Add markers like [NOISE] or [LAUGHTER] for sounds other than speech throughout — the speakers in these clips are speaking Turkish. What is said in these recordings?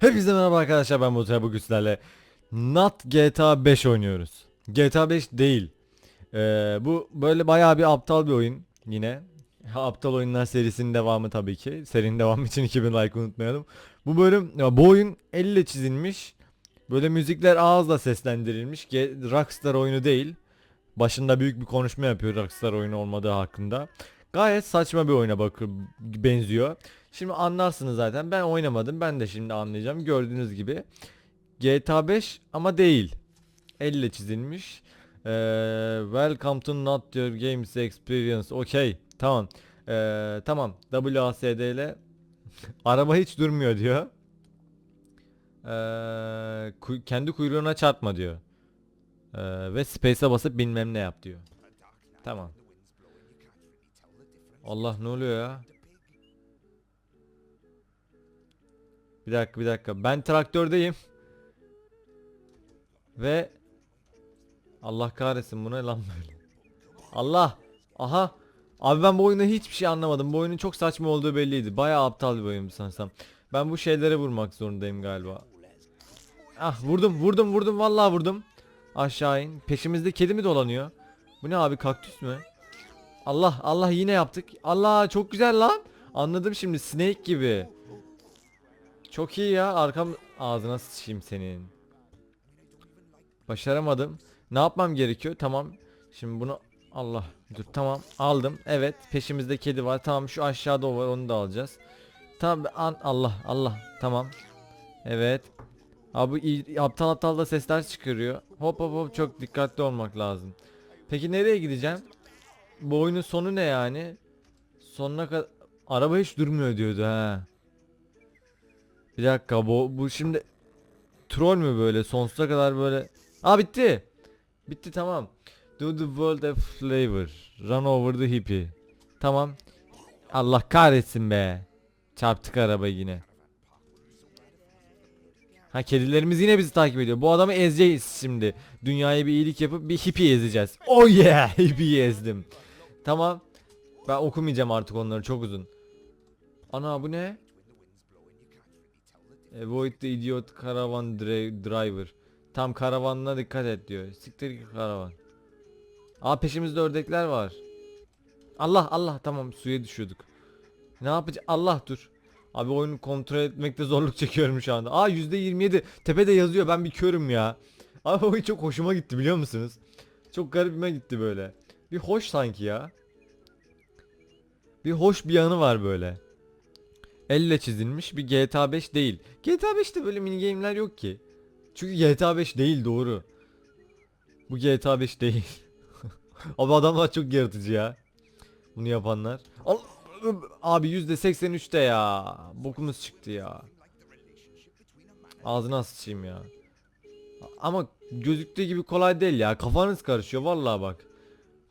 Hepinize merhaba arkadaşlar ben Batu bugün sizlerle Not GTA 5 oynuyoruz. GTA 5 değil. Ee, bu böyle bayağı bir aptal bir oyun yine. Aptal oyunlar serisinin devamı tabii ki. Serinin devamı için [LAUGHS] 2000 like unutmayalım. Bu bölüm ya bu oyun elle çizilmiş. Böyle müzikler ağızla seslendirilmiş. Rockstar oyunu değil. Başında büyük bir konuşma yapıyor Rockstar oyunu olmadığı hakkında. Gayet saçma bir oyuna bak benziyor. Şimdi anlarsınız zaten. Ben oynamadım. Ben de şimdi anlayacağım. Gördüğünüz gibi GTA 5 ama değil. Elle çizilmiş. Ee, welcome to not your games experience. Okey. Tamam. Ee, tamam. WASD ile [LAUGHS] araba hiç durmuyor diyor. Ee, kuy- kendi kuyruğuna çarpma diyor. Ee, ve space'e basıp bilmem ne yap diyor. Tamam. Allah ne oluyor ya? Bir dakika bir dakika. Ben traktördeyim. Ve Allah kahretsin bu ne lan böyle. Allah. Aha. Abi ben bu oyunda hiçbir şey anlamadım. Bu oyunun çok saçma olduğu belliydi. Bayağı aptal bir oyun sanırsam. Ben bu şeylere vurmak zorundayım galiba. Ah vurdum vurdum vurdum vallahi vurdum. Aşağı in. Peşimizde kedi mi dolanıyor? Bu ne abi kaktüs mü? Allah Allah yine yaptık. Allah çok güzel lan. Anladım şimdi snake gibi. Çok iyi ya arkam ağzına sıçayım senin. Başaramadım. Ne yapmam gerekiyor? Tamam. Şimdi bunu Allah dur tamam aldım. Evet peşimizde kedi var. Tamam şu aşağıda o var onu da alacağız. Tamam an Allah Allah tamam. Evet. Abi aptal aptal da sesler çıkarıyor. Hop hop hop çok dikkatli olmak lazım. Peki nereye gideceğim? Bu oyunun sonu ne yani? Sonuna kadar araba hiç durmuyor diyordu ha. Bir dakika bu bu şimdi troll mü böyle sonsuza kadar böyle Aa bitti. Bitti tamam. Do the world a flavor. Run over the hippie. Tamam. Allah kahretsin be. Çarptık arabayı yine. Ha kedilerimiz yine bizi takip ediyor. Bu adamı ezeceğiz şimdi. Dünyaya bir iyilik yapıp bir hippie ezeceğiz. Oh yeah [LAUGHS] hippie ezdim. Tamam. Ben okumayacağım artık onları çok uzun. Ana bu ne? Avoid the idiot caravan dri- driver. Tam karavanına dikkat et diyor. Siktir git karavan. Aa peşimizde ördekler var. Allah Allah tamam suya düşüyorduk. Ne yapacağız? Allah dur. Abi oyunu kontrol etmekte zorluk çekiyorum şu anda. Aa %27 tepede yazıyor ben bir körüm ya. Abi oyun [LAUGHS] çok hoşuma gitti biliyor musunuz? Çok garibime gitti böyle. Bir hoş sanki ya. Bir hoş bir yanı var böyle. Elle çizilmiş bir GTA 5 değil. GTA 5'te böyle mini game'ler yok ki. Çünkü GTA 5 değil doğru. Bu GTA 5 değil. [LAUGHS] Abi adamlar çok yaratıcı ya. Bunu yapanlar. Al- Abi %83'te ya. Bokumuz çıktı ya. Ağzına sıçayım ya. Ama gözüktüğü gibi kolay değil ya. Kafanız karışıyor vallahi bak.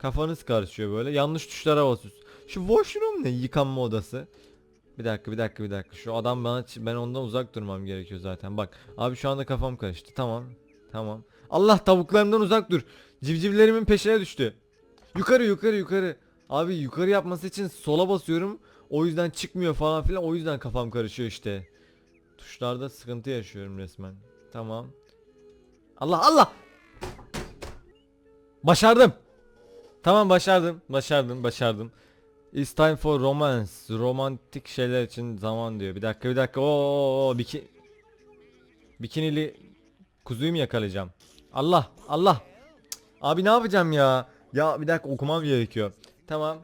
Kafanız karışıyor böyle. Yanlış tuşlara basıyorsun. Şu washroom ne? Yıkanma odası. Bir dakika bir dakika bir dakika. Şu adam bana ben ondan uzak durmam gerekiyor zaten. Bak abi şu anda kafam karıştı. Tamam. Tamam. Allah tavuklarımdan uzak dur. Civcivlerimin peşine düştü. Yukarı yukarı yukarı. Abi yukarı yapması için sola basıyorum. O yüzden çıkmıyor falan filan. O yüzden kafam karışıyor işte. Tuşlarda sıkıntı yaşıyorum resmen. Tamam. Allah Allah. Başardım. Tamam başardım. Başardım. Başardım. It's time for romance. Romantik şeyler için zaman diyor. Bir dakika bir dakika. Oo biki Bikinili kuzuyu mu yakalayacağım? Allah Allah. Abi ne yapacağım ya? Ya bir dakika okumam gerekiyor. Tamam.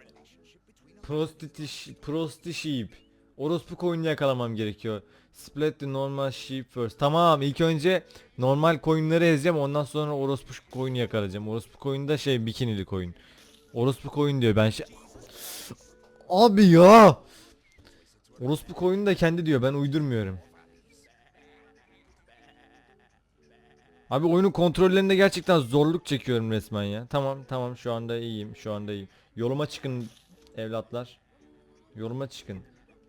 Prostitution prostitution. Orospu koyunu yakalamam gerekiyor. Split the normal sheep first. Tamam ilk önce normal koyunları ezeceğim ondan sonra orospu koyunu yakalayacağım. Orospu koyun da şey bikinili koyun. Orospu koyun diyor ben şey... Abi ya. Orospu koyunu da kendi diyor ben uydurmuyorum. Abi oyunun kontrollerinde gerçekten zorluk çekiyorum resmen ya. Tamam tamam şu anda iyiyim şu anda iyiyim. Yoluma çıkın evlatlar. Yoluma çıkın.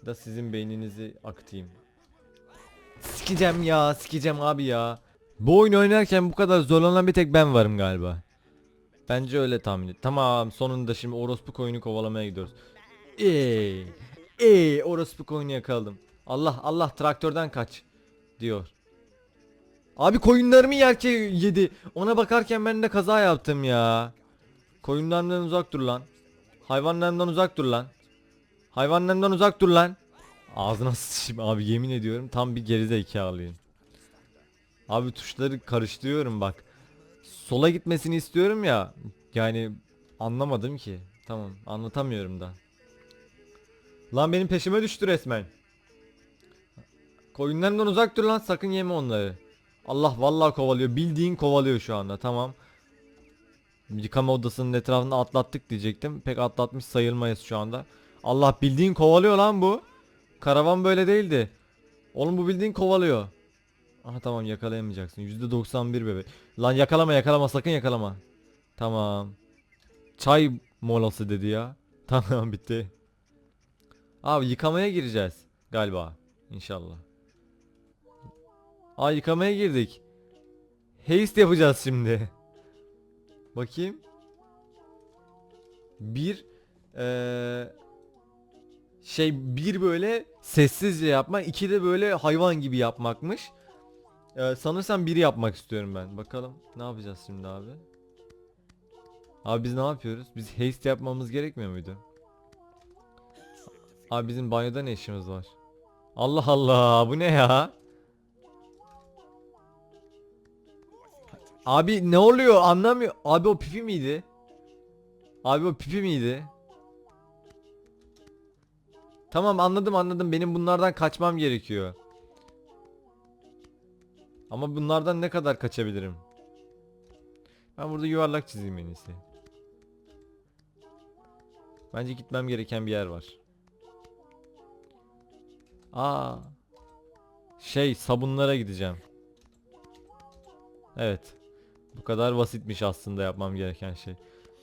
Da sizin beyninizi akıtayım. Sikeceğim ya sikeceğim abi ya. Bu oyunu oynarken bu kadar zorlanan bir tek ben varım galiba. Bence öyle tahmin et. Tamam sonunda şimdi orospu koyunu kovalamaya gidiyoruz. Eee. Eee orospu koyunu yakaladım. Allah Allah traktörden kaç. diyor. Abi koyunlarımı yerke yedi. Ona bakarken ben de kaza yaptım ya. Koyunlarımdan uzak dur lan. Hayvanlarımdan uzak dur lan. Hayvanlarımdan uzak dur lan. Ağzına [LAUGHS] sıçayım abi yemin ediyorum tam bir gerizekalıyım. Abi tuşları karıştırıyorum bak. Sola gitmesini istiyorum ya. Yani anlamadım ki. Tamam anlatamıyorum da. Lan benim peşime düştü resmen. Koyunlarımdan uzak dur lan sakın yeme onları. Allah vallahi kovalıyor. Bildiğin kovalıyor şu anda. Tamam. Yıkama odasının etrafında atlattık diyecektim. Pek atlatmış sayılmayız şu anda. Allah bildiğin kovalıyor lan bu. Karavan böyle değildi. Oğlum bu bildiğin kovalıyor. Aha tamam yakalayamayacaksın. %91 bebek. Lan yakalama yakalama sakın yakalama. Tamam. Çay molası dedi ya. [LAUGHS] Tamam bitti. Abi yıkamaya gireceğiz galiba. İnşallah. Aa yıkamaya girdik. Haste yapacağız şimdi. Bakayım. Bir eee şey bir böyle sessizce yapmak, iki de böyle hayvan gibi yapmakmış. Ee, sanırsam biri yapmak istiyorum ben. Bakalım ne yapacağız şimdi abi? Abi biz ne yapıyoruz? Biz haste yapmamız gerekmiyor muydu? Abi bizim banyoda ne işimiz var? Allah Allah bu ne ya? Abi ne oluyor anlamıyor. Abi o pipi miydi? Abi o pipi miydi? Tamam anladım anladım benim bunlardan kaçmam gerekiyor. Ama bunlardan ne kadar kaçabilirim? Ben burada yuvarlak çizeyim en iyisi. Bence gitmem gereken bir yer var. Aa. Şey sabunlara gideceğim. Evet. Bu kadar basitmiş aslında yapmam gereken şey.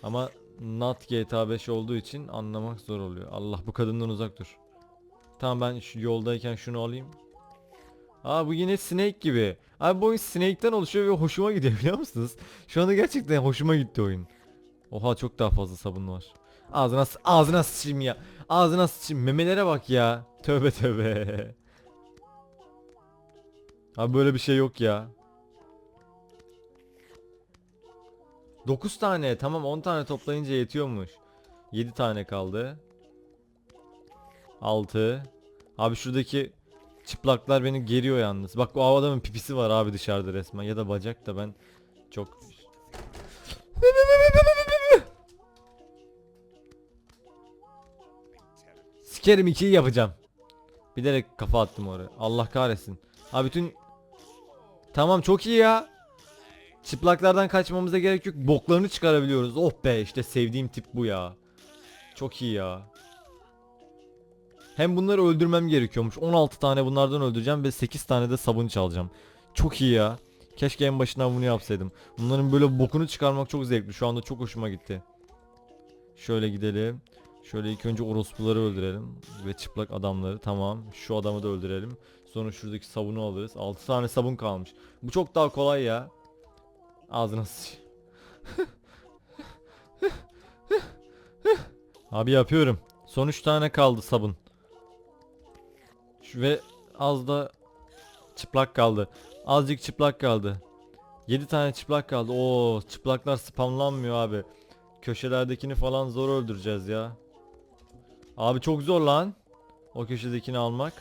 Ama not GTA 5 olduğu için anlamak zor oluyor. Allah bu kadından uzak dur. Tamam ben şu yoldayken şunu alayım. Aa bu yine Snake gibi. Abi bu oyun Snake'ten oluşuyor ve hoşuma gidiyor [LAUGHS] biliyor musunuz? Şu anda gerçekten hoşuma gitti oyun. Oha çok daha fazla sabun var. Ağzına ağzına sıçayım ya. Ağzına sıçayım. Memelere bak ya. Tövbe tövbe. [LAUGHS] Abi böyle bir şey yok ya. 9 tane tamam 10 tane toplayınca yetiyormuş. 7 tane kaldı. 6 Abi şuradaki çıplaklar beni geriyor yalnız. Bak o adamın pipisi var abi dışarıda resmen ya da bacak da ben çok Sikerim 2'yi yapacağım. Bilerek kafa attım oraya. Allah kahretsin. Abi bütün Tamam çok iyi ya. Çıplaklardan kaçmamıza gerek yok. Boklarını çıkarabiliyoruz. Oh be işte sevdiğim tip bu ya. Çok iyi ya. Hem bunları öldürmem gerekiyormuş. 16 tane bunlardan öldüreceğim ve 8 tane de sabun çalacağım. Çok iyi ya. Keşke en başından bunu yapsaydım. Bunların böyle bokunu çıkarmak çok zevkli. Şu anda çok hoşuma gitti. Şöyle gidelim. Şöyle ilk önce orospuları öldürelim. Ve çıplak adamları. Tamam. Şu adamı da öldürelim. Sonra şuradaki sabunu alırız. 6 tane sabun kalmış. Bu çok daha kolay ya. Ağzına. Abi yapıyorum. Son 3 tane kaldı sabun. Ve az da çıplak kaldı. Azıcık çıplak kaldı. 7 tane çıplak kaldı. Oo, çıplaklar spamlanmıyor abi. Köşelerdekini falan zor öldüreceğiz ya. Abi çok zor lan. O köşedekini almak.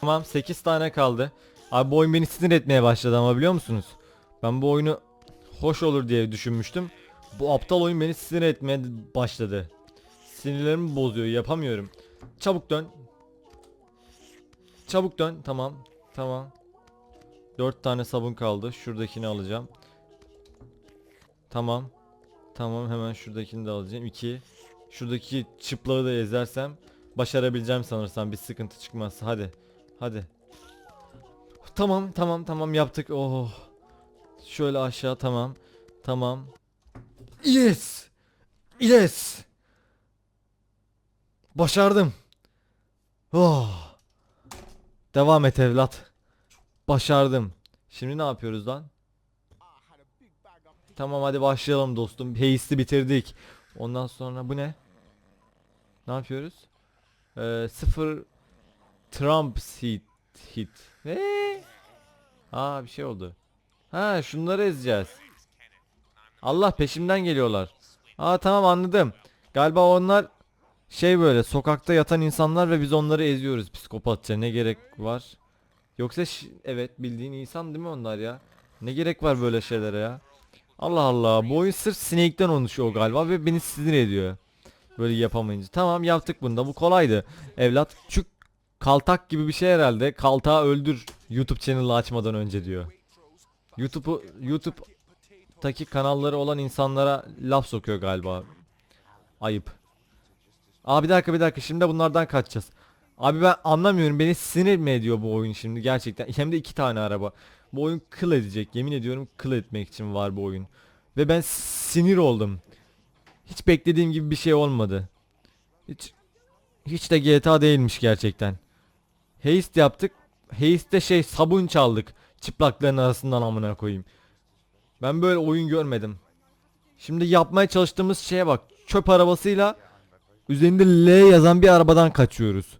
Tamam 8 tane kaldı. Abi bu oyun beni sinir etmeye başladı ama biliyor musunuz? Ben bu oyunu hoş olur diye düşünmüştüm. Bu aptal oyun beni sinir etmeye başladı. Sinirlerimi bozuyor yapamıyorum. Çabuk dön. Çabuk dön tamam. Tamam. 4 tane sabun kaldı. Şuradakini alacağım. Tamam. Tamam hemen şuradakini de alacağım. 2. Şuradaki çıplağı da ezersem başarabileceğim sanırsam bir sıkıntı çıkmaz. Hadi. Hadi. Tamam tamam tamam yaptık. Oh. Şöyle aşağı tamam. Tamam. Yes. Yes. Başardım. Oh. Devam et evlat. Başardım. Şimdi ne yapıyoruz lan? Tamam hadi başlayalım dostum. Haste'i bitirdik. Ondan sonra bu ne? Ne yapıyoruz? Ee, sıfır Trump hit hit. Ne? Aa bir şey oldu. Ha şunları ezeceğiz. Allah peşimden geliyorlar. Aa tamam anladım. Galiba onlar şey böyle sokakta yatan insanlar ve biz onları eziyoruz psikopatça. Ne gerek var? Yoksa evet bildiğin insan değil mi onlar ya? Ne gerek var böyle şeylere ya? Allah Allah bu oyun sırf Snake'den oluşuyor galiba ve beni sinir ediyor. Böyle yapamayınca. Tamam yaptık bunu da bu kolaydı. Evlat şu kaltak gibi bir şey herhalde. Kaltağı öldür YouTube channel'ı açmadan önce diyor. YouTube'u YouTube'daki kanalları olan insanlara laf sokuyor galiba. Ayıp. Abi bir dakika bir dakika şimdi bunlardan kaçacağız. Abi ben anlamıyorum beni sinir mi ediyor bu oyun şimdi gerçekten. [LAUGHS] Hem de iki tane araba. Bu oyun kıl edecek yemin ediyorum kıl etmek için var bu oyun. Ve ben sinir oldum. Hiç beklediğim gibi bir şey olmadı. Hiç hiç de GTA değilmiş gerçekten. Heist yaptık. Heist'te şey sabun çaldık. Çıplakların arasından amına koyayım. Ben böyle oyun görmedim. Şimdi yapmaya çalıştığımız şeye bak. Çöp arabasıyla üzerinde L yazan bir arabadan kaçıyoruz.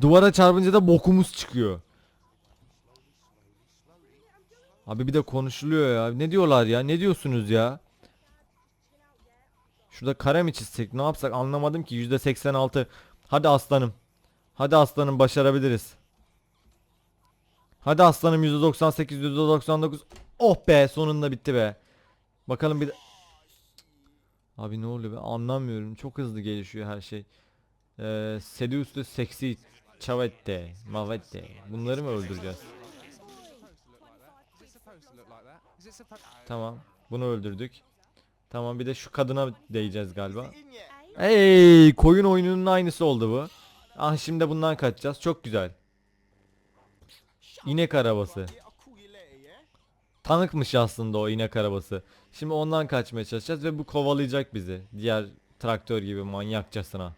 Duvara çarpınca da bokumuz çıkıyor. Abi bir de konuşuluyor ya. Ne diyorlar ya? Ne diyorsunuz ya? Şurada kare mi çizsek? Ne yapsak? Anlamadım ki. %86. Hadi aslanım. Hadi aslanım başarabiliriz. Hadi aslanım %98, %99. Oh be sonunda bitti be. Bakalım bir. Abi ne oluyor be anlamıyorum. Çok hızlı gelişiyor her şey. Ee, Seduce seksi Çavette, Mavette. Bunları mı öldüreceğiz? Tamam. Bunu öldürdük. Tamam bir de şu kadına değeceğiz galiba. Hey, koyun oyununun aynısı oldu bu. Ah şimdi bundan kaçacağız. Çok güzel. İnek arabası. Tanıkmış aslında o inek arabası. Şimdi ondan kaçmaya çalışacağız ve bu kovalayacak bizi. Diğer traktör gibi manyakçasına.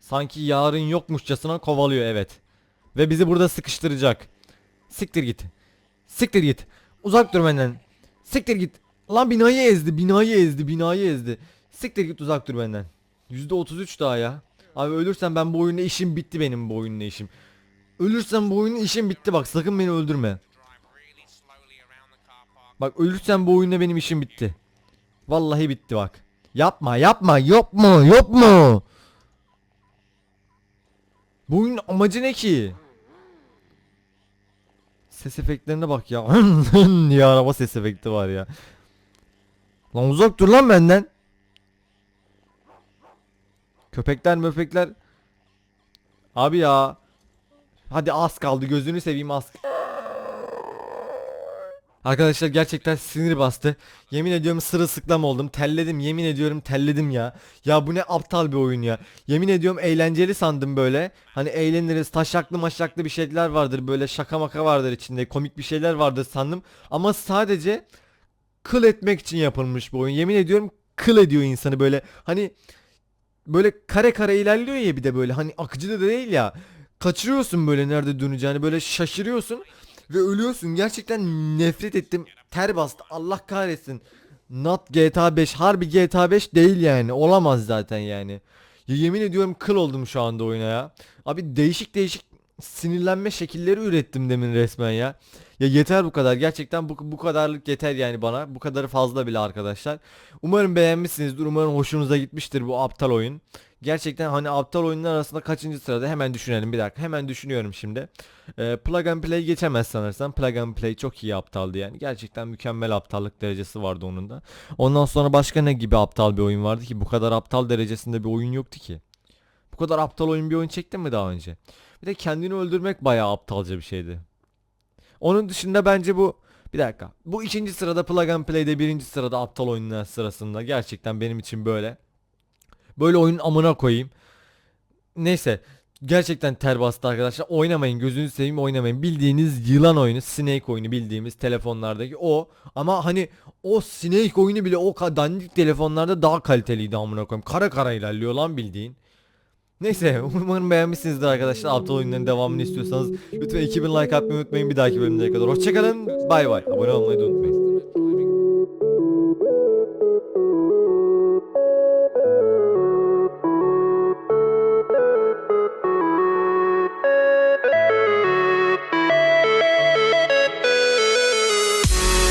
Sanki yarın yokmuşçasına kovalıyor evet. Ve bizi burada sıkıştıracak. Siktir git. Siktir git. Uzak dur benden. Siktir git. Lan binayı ezdi, binayı ezdi, binayı ezdi. Siktir git uzak dur benden. %33 daha ya. Abi ölürsem ben bu oyunda işim bitti benim bu oyunla işim. Ölürsem bu oyunun işim bitti bak sakın beni öldürme. Bak ölürsem bu oyunda benim işim bitti. Vallahi bitti bak. Yapma yapma yok mu? Bu oyunun amacı ne ki? Ses efektlerine bak ya. [LAUGHS] diye araba ses efekti var ya. Lan uzak dur lan benden. Köpekler möpekler. Abi ya. Hadi az kaldı gözünü seveyim az. Arkadaşlar gerçekten sinir bastı. Yemin ediyorum sırılsıklam oldum. Telledim yemin ediyorum telledim ya. Ya bu ne aptal bir oyun ya. Yemin ediyorum eğlenceli sandım böyle. Hani eğleniriz taşaklı maşaklı bir şeyler vardır böyle şaka maka vardır içinde komik bir şeyler vardır sandım. Ama sadece kıl etmek için yapılmış bu oyun. Yemin ediyorum kıl ediyor insanı böyle. Hani böyle kare kare ilerliyor ya bir de böyle hani akıcı da değil ya. Kaçırıyorsun böyle nerede döneceğini böyle şaşırıyorsun ve ölüyorsun. Gerçekten nefret ettim. Ter bastı. Allah kahretsin. Not GTA 5. Harbi GTA 5 değil yani. Olamaz zaten yani. Ya yemin ediyorum kıl oldum şu anda oyuna ya. Abi değişik değişik sinirlenme şekilleri ürettim demin resmen ya. Ya yeter bu kadar. Gerçekten bu, bu kadarlık yeter yani bana. Bu kadarı fazla bile arkadaşlar. Umarım beğenmişsinizdir. Umarım hoşunuza gitmiştir bu aptal oyun. Gerçekten hani aptal oyunlar arasında kaçıncı sırada hemen düşünelim bir dakika hemen düşünüyorum şimdi. Ee, plug and play geçemez sanırsam. Plug and play çok iyi aptaldı yani. Gerçekten mükemmel aptallık derecesi vardı onun da. Ondan sonra başka ne gibi aptal bir oyun vardı ki? Bu kadar aptal derecesinde bir oyun yoktu ki. Bu kadar aptal oyun bir oyun çektin mi daha önce? Bir de kendini öldürmek bayağı aptalca bir şeydi. Onun dışında bence bu bir dakika. Bu ikinci sırada Plug and Play'de birinci sırada aptal oyunlar sırasında. Gerçekten benim için böyle. Böyle oyunun amına koyayım. Neyse. Gerçekten ter bastı arkadaşlar. Oynamayın gözünüzü seveyim oynamayın. Bildiğiniz yılan oyunu, Snake oyunu bildiğimiz telefonlardaki o. Ama hani o Snake oyunu bile o dandik telefonlarda daha kaliteliydi amına koyayım. Kara kara ilerliyor lan bildiğin. Neyse [LAUGHS] umarım beğenmişsinizdir arkadaşlar. Aptal oyunların devamını istiyorsanız lütfen 2000 like atmayı unutmayın. Bir dahaki bölümlere kadar hoşçakalın. Bay bay. Abone olmayı da unutmayın.